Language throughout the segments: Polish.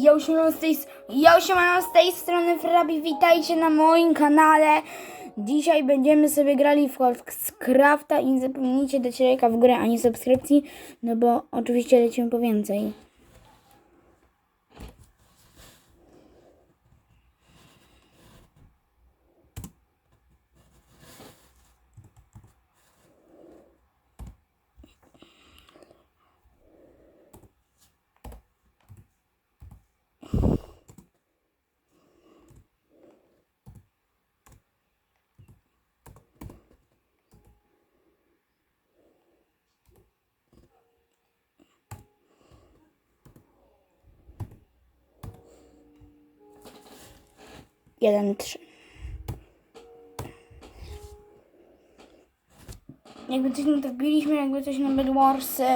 Ja siemano z tej, ja siemano z tej strony Frabi, witajcie na moim kanale. Dzisiaj będziemy sobie grali w Crafta i nie zapomnijcie dać lajka w górę ani subskrypcji, no bo oczywiście lecimy po więcej. Jeden, trzy. Jakby coś, to wbiliśmy jakby coś na Bedwarsy.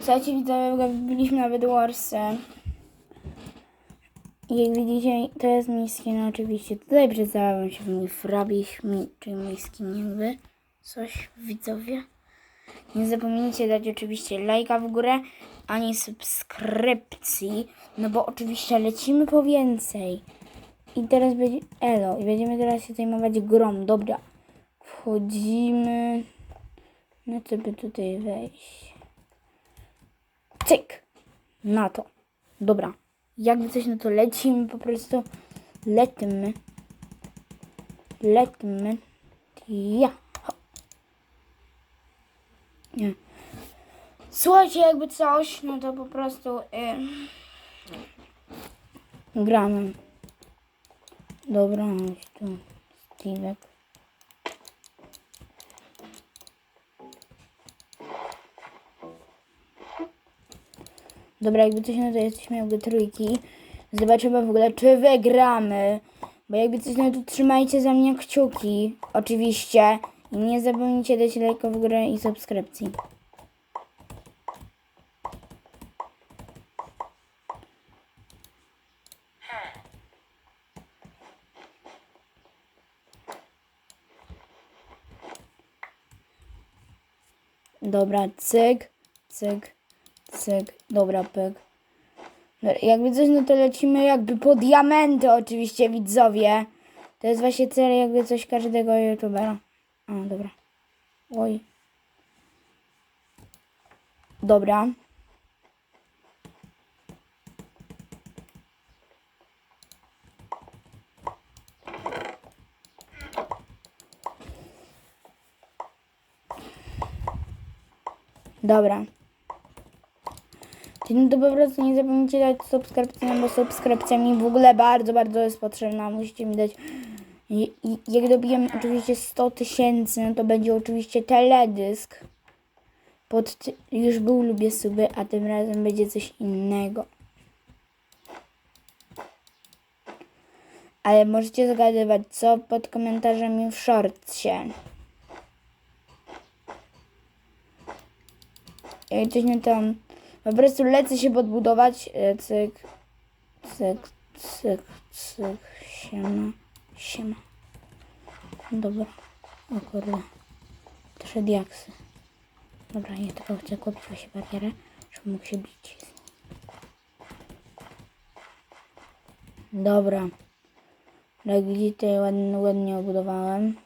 Słuchajcie, widzowie, wbiliśmy na Bedwarsy. Jak widzicie, to jest mój skin oczywiście. Tutaj przedstawiam się w mój Frabi, czyli mój skin jakby. Coś, widzowie. Nie zapomnijcie dać oczywiście lajka w górę, ani subskrypcji, no bo oczywiście lecimy po więcej. I teraz będzie Elo i będziemy teraz się zajmować grom. Dobra. Wchodzimy. No co by tutaj wejść? Cyk. Na to. Dobra. Jakby coś, no to lecimy po prostu. Lecimy. Lecimy. Ja. Nie. Słuchajcie, jakby coś, no to po prostu y, gramy. Dobra, chodź tu Steve'ek. Dobra, jakby coś, no to jesteśmy jakby trójki. Zobaczymy w ogóle, czy wygramy. Bo jakby coś, no to trzymajcie za mnie kciuki. Oczywiście. I nie zapomnijcie dać lajka w górę i subskrypcji. Dobra, cyk, cyk, cyk. Dobra, pyk. Jakby coś, no to lecimy jakby po diamenty oczywiście, widzowie. To jest właśnie cel jakby coś każdego youtubera. A, dobra. Oj. Dobra. Dobra. Czyli no to po prostu nie zapomnijcie dać subskrypcji, no bo subskrypcja mi w ogóle bardzo, bardzo jest potrzebna. Musicie mi dać. I, i, jak dobijemy oczywiście 100 tysięcy, no to będzie oczywiście teledysk. Pod już był lubię suby, a tym razem będzie coś innego. Ale możecie zgadywać, co pod komentarzami w shortsie. Coś nie tam. Po prostu lecę się podbudować. E, Cyk, cyk, cyk, cyk. Siema, siema. Dobra. O kurde. Trzy diaksy. Dobra, ja tylko chcę kupić właśnie barierę, żeby mógł się bić. Dobra. Jak widzicie, ładnie, ładnie obudowałem.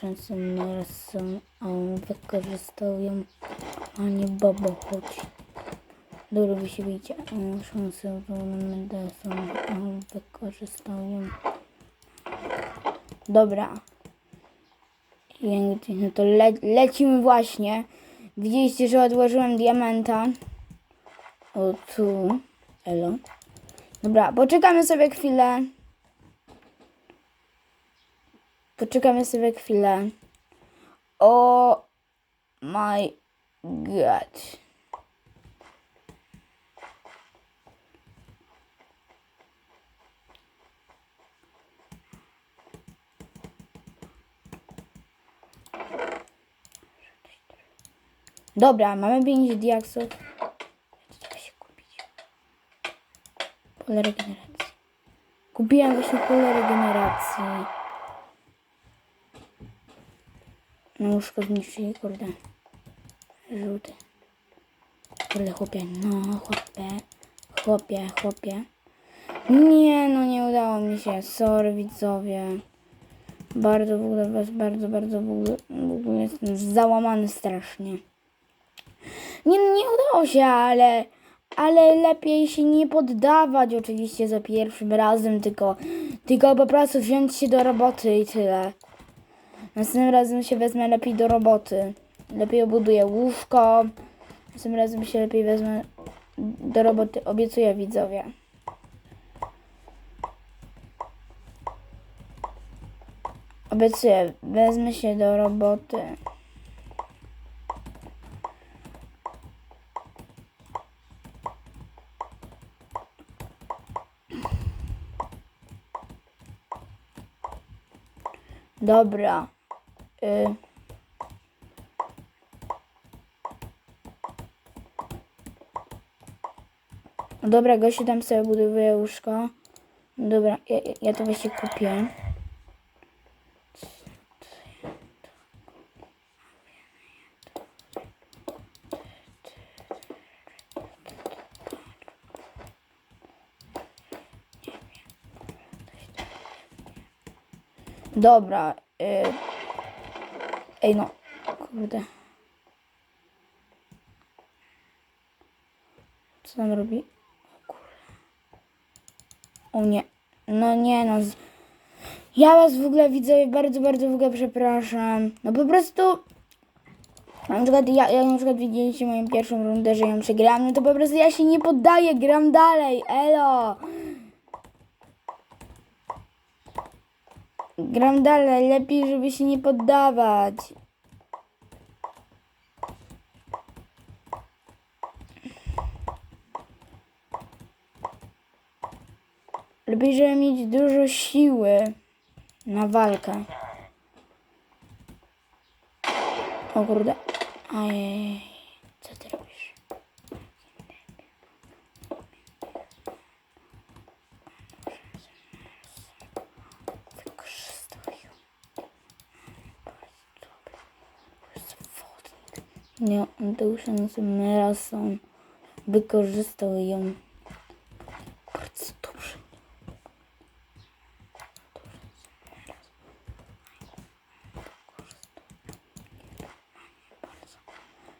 Szansy raz są, a on wykorzystał ją, a nie babo chodzi. Dobra, wy się widzicie, a szansę do momentu są, a on wykorzystał ją. Dobra. No to le lecimy właśnie. Widzieliście, że odłożyłem diamenta. O tu. Elo. Dobra, poczekamy sobie chwilę. Poczekamy sobie chwilę. O my god. Dobra, mamy 5 diaksów. Trzeba się kupić. Pole regeneracji. Kupiłem właśnie pole regeneracji. No łóżko zniszczyli, kurde. Żółty. Kurde, chłopie, no, chłopie, chłopie, chłopie. Nie, no nie udało mi się. Sorry, widzowie. Bardzo w ogóle was, bardzo, bardzo w ogóle, w ogóle jestem załamany strasznie. Nie, nie udało się, ale, ale lepiej się nie poddawać oczywiście za pierwszym razem, tylko, tylko po prostu wziąć się do roboty i tyle. Następnym razem się wezmę lepiej do roboty. Lepiej obuduję łóżko. Następnym razem się lepiej wezmę do roboty. Obiecuję widzowie. Obiecuję, wezmę się do roboty. Dobra. Y. Dobra, gościu tam sobie buduje łóżko. Dobra, ja- ja to właśnie kupię. Dobra. Y... Ej no. Kurde. Co tam robi? O kurde. O nie. No nie no. Ja was w ogóle widzę bardzo, bardzo w ogóle przepraszam. No po prostu... Na przykład ja, jak na przykład widzieliście moją pierwszą rundę, że ją przegrałam, no to po prostu ja się nie poddaję, gram dalej, elo. Gram dalej, lepiej, żeby się nie poddawać. Lepiej, żeby mieć dużo siły na walkę. O kurde. Ajej. Co ty robisz? Wykorzystuj ją. Zawodnik. Nie, Anteusze Myrason wykorzystał ją. Bardzo dobrze.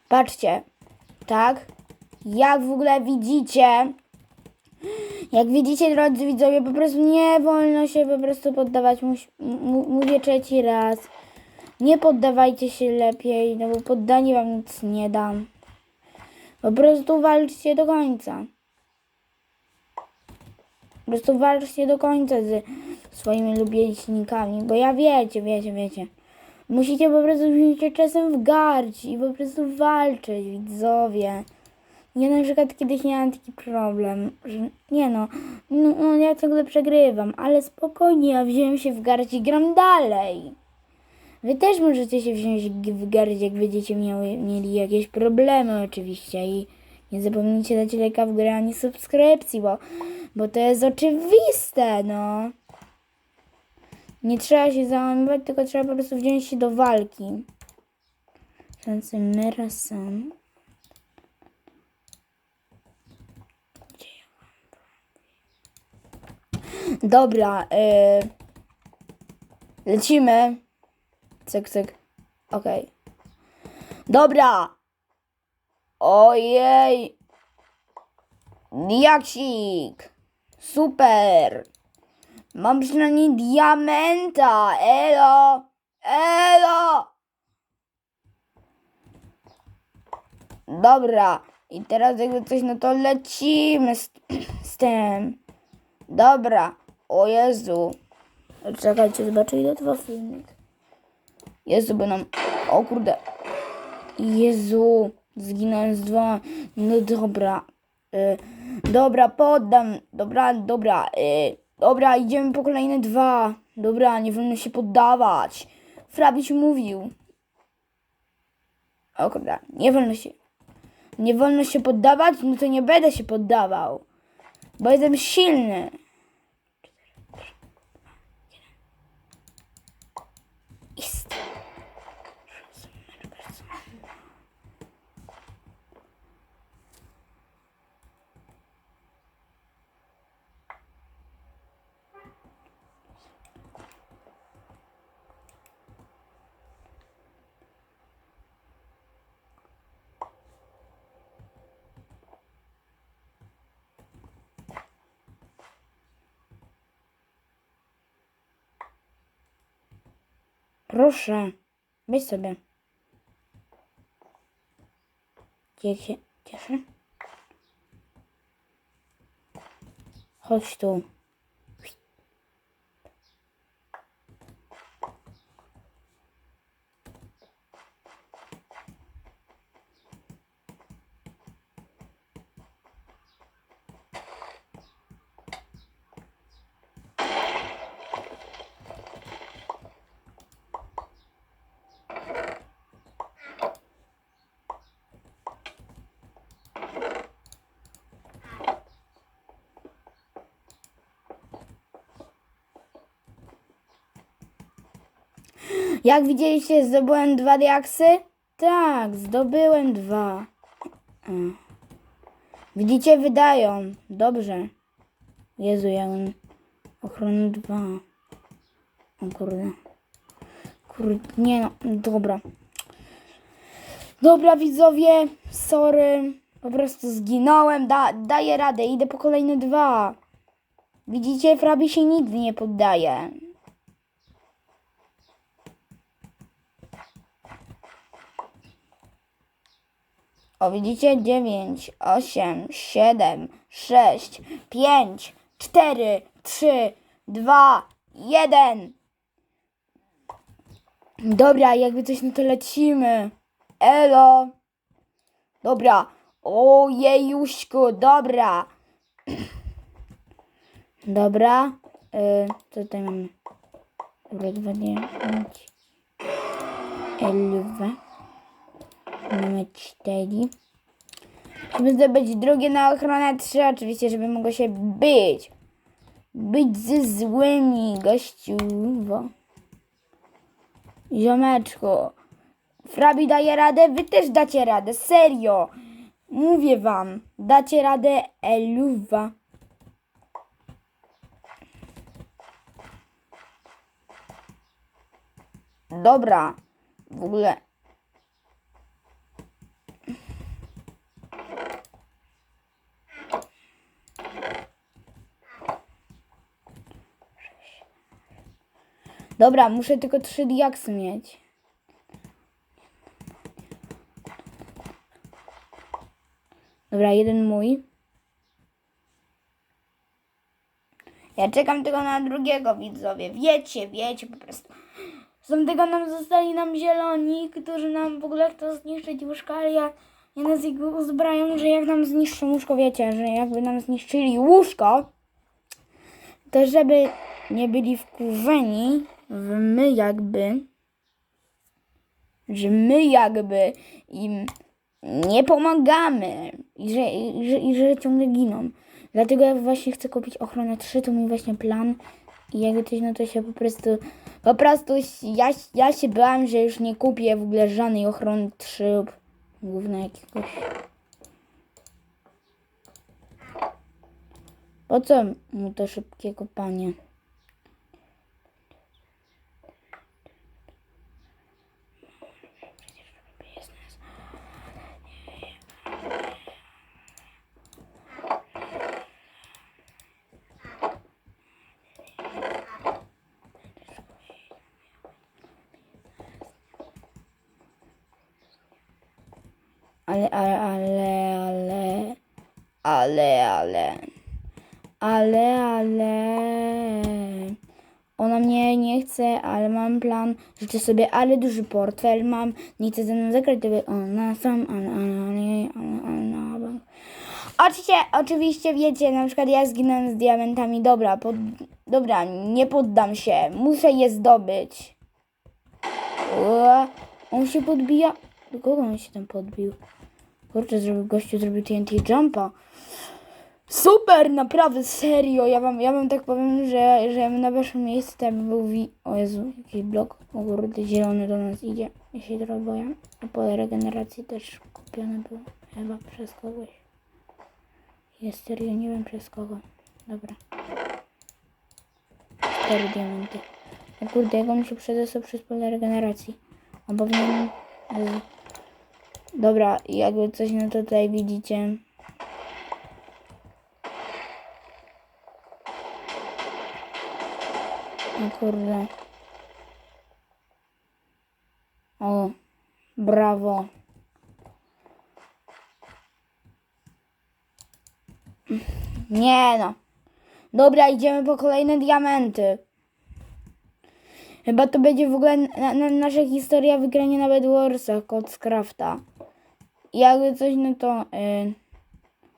Patrzcie, tak? Jak w ogóle widzicie, jak widzicie, drodzy widzowie, po prostu nie wolno się po prostu poddawać. Mówię trzeci raz. Nie poddawajcie się lepiej, no bo poddanie wam nic nie da. Po prostu walczcie do końca. Po prostu walczcie do końca z swoimi lubielnikami, bo ja wiecie, wiecie, wiecie. Musicie po prostu wziąć czasem w garść i po prostu walczyć, widzowie. Ja na przykład kiedyś miałam taki problem, że nie no, no, no ja ciągle przegrywam, ale spokojnie, ja wziąłem się w garść i gram dalej. Wy też możecie się wziąć w garść, jak będziecie miały, mieli jakieś problemy oczywiście i nie zapomnijcie dać lajka w górę ani subskrypcji, bo, bo to jest oczywiste, no. Nie trzeba się załamywać, tylko trzeba po prostu wziąć się do walki. Gdzie ja mam? Dobra, y... lecimy. Cyk, cyk. Okej. Dobra. Ojej. Diaksik. Super. Mam przynajmniej diamenta. Elo. Elo. Dobra. I teraz jakby coś, no to lecimy z, z tym. Dobra. O Jezu. Czekajcie, zobaczę ile trwa filmik. Jezu, bo nam... O kurde. Jezu. Zginąłem z dwoma. No dobra. Y, dobra, poddam. Dobra, dobra. Y, dobra, idziemy po kolejne dwa. Dobra, nie wolno się poddawać. Frabić mówił. O kurde, nie wolno się... Nie wolno się poddawać? No to nie będę się poddawał. Bo jestem silny. Proszę. Weź sobie. Jak się cieszę? Chodź tu. Jak widzieliście, zdobyłem dwa diaksy? Tak, zdobyłem dwa. Widzicie, wydają. Dobrze. Jezu, ja mam ochronę dwa. O kurde. Kurde, nie no, dobra. Dobra, widzowie, sorry. Po prostu zginąłem, da, daję radę, idę po kolejne dwa. Widzicie, Frabi się nigdy nie poddaje. O, widzicie? 9, 8, 7, 6, 5, 4, 3, 2, 1. Dobra, jakby coś, no to lecimy. Elo. Dobra. Ojejuśku, dobra. Dobra. Y, co tutaj mamy? Dobra, 2, 9, 11. Mamy 4. Musimy zdobyć drugie na ochronę 3, oczywiście, żeby mogło się być. Być ze złymi, gościu. Ziomeczku. Frabi daje radę, wy też dacie radę, serio. Mówię wam, dacie radę eluwa. Dobra, w ogóle Dobra, muszę tylko trzy diaksy mieć. Dobra, jeden mój. Ja czekam tylko na drugiego widzowie. Wiecie, wiecie po prostu. Z tego nam zostali nam zieloni, którzy nam w ogóle chcą zniszczyć łóżka, ale ja, ja nas ich uzbrają, że jak nam zniszczą łóżko, wiecie, że jakby nam zniszczyli łóżko, to żeby nie byli wkurzeni, że my jakby, że my jakby im nie pomagamy i że, i że, i że ciągle giną. Dlatego ja właśnie chcę kupić ochronę 3, to mój właśnie plan. I jakby coś, no to się po prostu, po prostu ja, ja się bałam, że już nie kupię w ogóle żadnej ochrony 3 lub głównie jakiegoś. Po co mu to szybkie kopanie? Ale, ale, ale, ale, ale, ale, ale, ale, ona mnie nie chce, ale mam plan, życzę sobie, ale duży portfel mam, nie chcę ze mną zagrać, gdyby ona sam, ale, ale, ale, ale, ale. Oczywiście, oczywiście wiecie, na przykład ja zginąłem z diamentami, dobra, pod, dobra, nie poddam się, muszę je zdobyć. Ua, on się podbija. Do kogo on się tam podbił? Kurczę, zrobił gościu, zrobił TNT Jumpa. Super, naprawdę, serio. Ja wam, ja wam tak powiem, że, że na waszym miejscu tam był wi... O Jezu, jakiś blok. O kurde, zielony do nas idzie. Ja się trochę boję. A pole regeneracji też kupione było. Chyba przez kogoś. Jest serio, nie wiem przez kogo. Dobra. Cztery diamenty. O kurde, jak on się przedostał przez pole regeneracji. On powinien... Jezu. Dobra, jakby coś no to tutaj widzicie. O kurde. O, brawo. Nie no. Dobra, idziemy po kolejne diamenty. Chyba to będzie w ogóle na, na, nasza historia wygrania na Bedwarsach od Scrafta. Jakby coś, no to, y,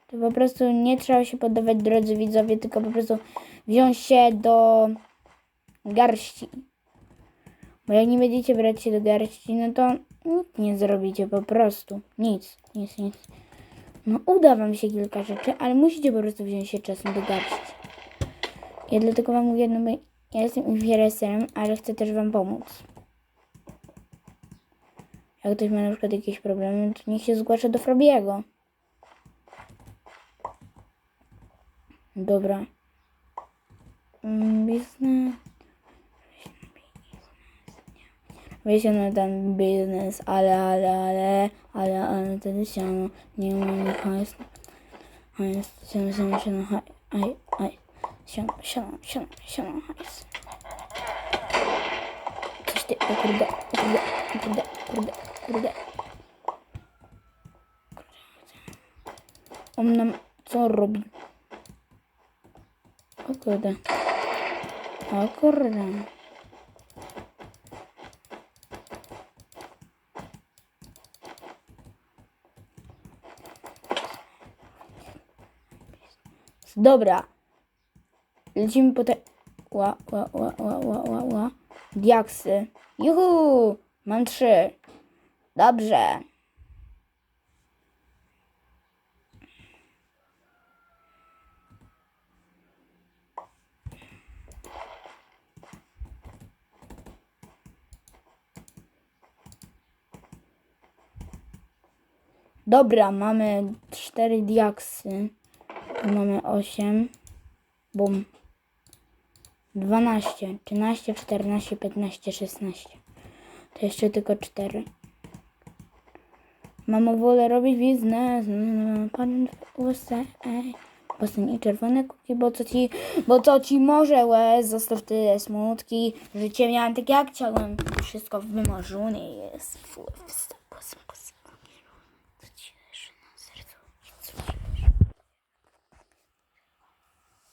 to po prostu nie trzeba się poddawać drodzy widzowie, tylko po prostu wziąć się do garści. Bo jak nie będziecie brać się do garści, no to nic nie zrobicie po prostu. Nic, nic, nic. No uda wam się kilka rzeczy, ale musicie po prostu wziąć się czasem do garści. Ja dlatego wam mówię, no bo ja jestem influencerem, ale chcę też wam pomóc. Jak ktoś ma na przykład jakieś problemy, to niech się zgłasza do Frobiego. Dobra. Mm, Biznes. Wiecie, no ten biznes, ale, ale, ale, ale, ale, wtedy siano, nie umiem hajs, hajs, siano, siano, siano, haj, aj, aj, siano, siano, siano, siano, hajs. Coś ty, o kurde, o kurde, o kurde, kurde, kurde. On nam co robi? O kurde. O kurde. Dobra. Lecimy po te... Ła, ła, ła, ła, ła, ła, ła. Diaksy. Juhu! Mam trzy. Dobrze. Dobra, mamy cztery diaksy. Mamy 8. Bum. 12, 13, 14, 15, 16. To jeszcze tylko 4. Mamo, wolę robić biznes. Pan w USA. Postęp i czerwone kuki, bo co ci, bo co ci może łez, zostaw tyle smutki. Życie miałem tak jak chciałem. Wszystko wymarzone jest.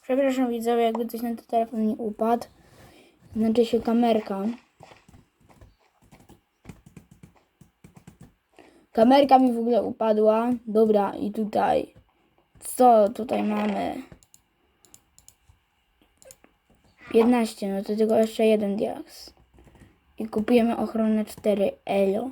Przepraszam widzowie, jakby coś na ten telefon nie upadł. Znaczy się kamerka. Kamerka mi w ogóle upadła. Dobra, i tutaj. Co tutaj mamy? 15, no to tylko jeszcze jeden diaks. I kupujemy ochronę 4 elo.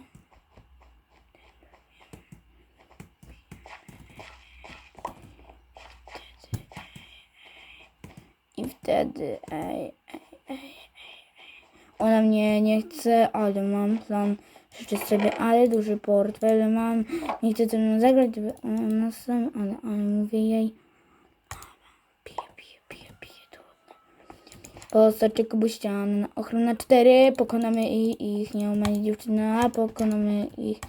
I wtedy, ej, ej, ej, ej. Ona mnie nie chce, ale mam plan. Życzę sobie, ale duży portfel mam. Nie chcę ze zagrać, żeby ona sam, ale, ale mówię jej. Piję, piję, piję, piję, trudno. Postacie kubuścian. Ochrona 4, pokonamy ich, ich nie umanie dziewczyna, pokonamy ich.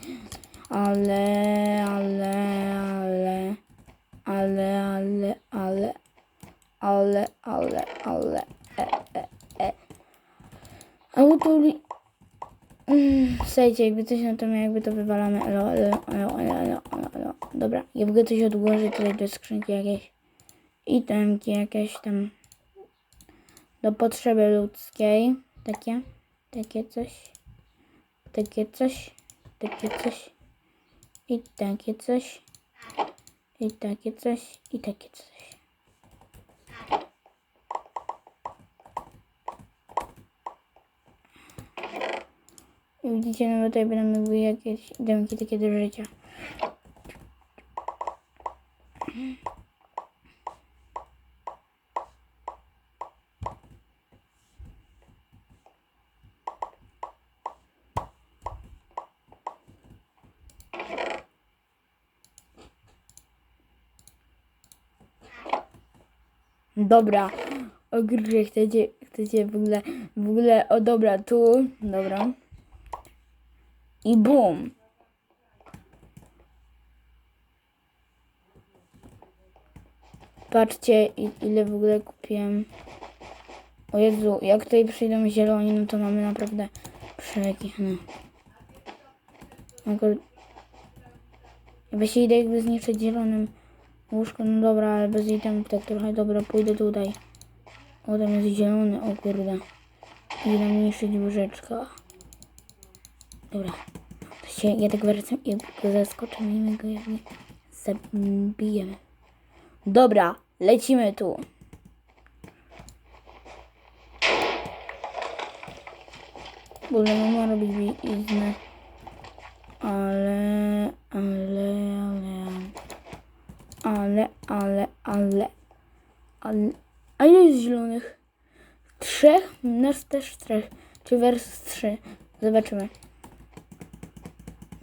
Ale, ale, ale, ale, ale, ale, ale, ale, ale, e, e, e. Autori... Słuchajcie, jakby coś na to miał, jakby to wywalamy. Elo, elo, elo, elo, elo, elo. Dobra, jakby coś odłoży tutaj do skrzynki jakieś itemki, jakieś tam do potrzeby ludzkiej. Takie, takie coś, takie coś, takie coś i takie coś i takie coś i takie coś. I widzicie, no tutaj będą były jakieś demki takie do życia. Dobra. O kurczę, chcecie, chcecie w ogóle, w ogóle, o dobra, tu, dobra. I bum. Patrzcie, ile w ogóle kupiłem. O Jezu, jak tutaj przyjdą zieloni, no to mamy naprawdę przekichne. Mogę... Jakby się idę jakby zniszczyć zielonym łóżko, no dobra, ale bez itemów tak trochę, dobra, pójdę tutaj. O, tam jest zielony, o kurde. Idę niszczyć łóżeczko. Dobra. Się, ja tak wracam i go zaskoczę i my go jakby zabijemy. Dobra, lecimy tu. Bo mama robi biznę. Ale, ale, ale, ale, ale, ale, ale, a ile jest zielonych? Trzech? Nas też trzech. Czy versus trzy? Zobaczymy.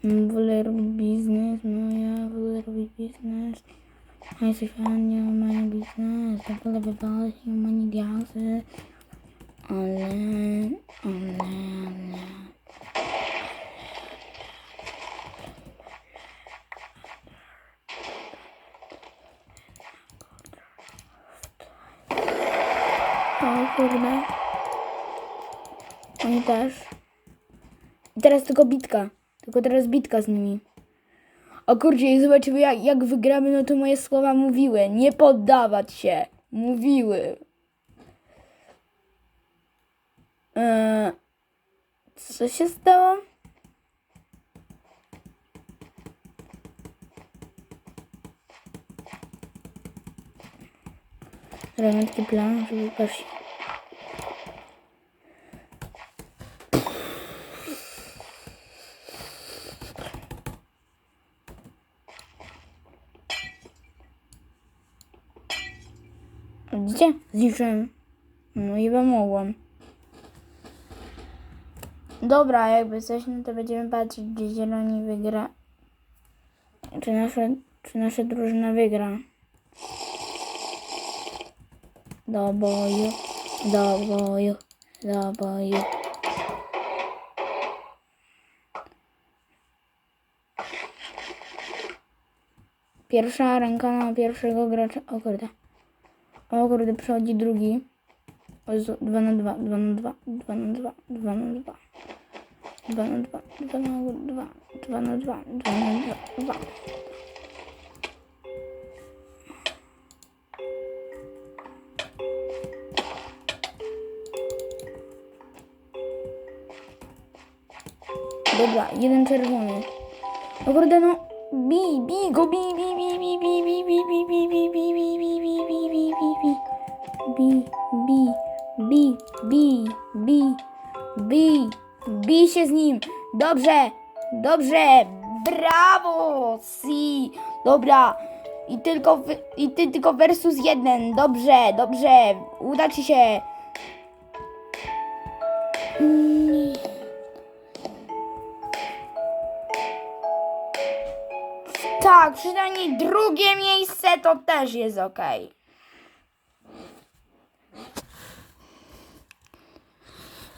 Vou ler biznes, no já vole robit biznes. I si fan dělal money business, takhle vypadal si money dělal se. Ale, ale, ale. O kurde. Oni też. I teraz tylko bitka. Tylko teraz bitka z nimi. O kurczę, i zobaczymy jak, jak wygramy, no to moje słowa mówiły. Nie poddawać się. Mówiły. Eee, co się stało? Taki plan, żeby patrzeć. Widzicie? Zniszczyłem. No i mogłam. Dobra, jakby coś, no to będziemy patrzeć, gdzie zieloni wygra. Czy nasza, czy nasza drużyna wygra. Do boju, do boju, do boju. Pierwsza ręka na pierwszego gracza. O kurde. O kurde, przechodzi drugi. O Jezu, 2 na 2, 2 na 2, 2 na 2, 2 na 2. 2 na 2, 2 na 2, 2 na 2, 2 na 2, 2. Dobra, jeden czerwony. O kurde, no. Bij, bij go, bij, bij, bij, bij, bij, bij, bij, bij, bij, bij, bij, Bij, bij, bij, bij, bij, bij. Bij się z nim. Dobrze, dobrze. Brawo, si. Dobra. I tylko, i ty tylko versus jeden. Dobrze, dobrze. Uda ci się. Tak, przynajmniej drugie miejsce to też jest ok.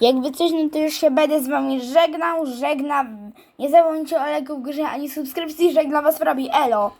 Jakby coś, no to już się będę z wami żegnał, żegnam. Nie zapomnijcie o lajku w grze ani subskrypcji, żegna was robi Elo.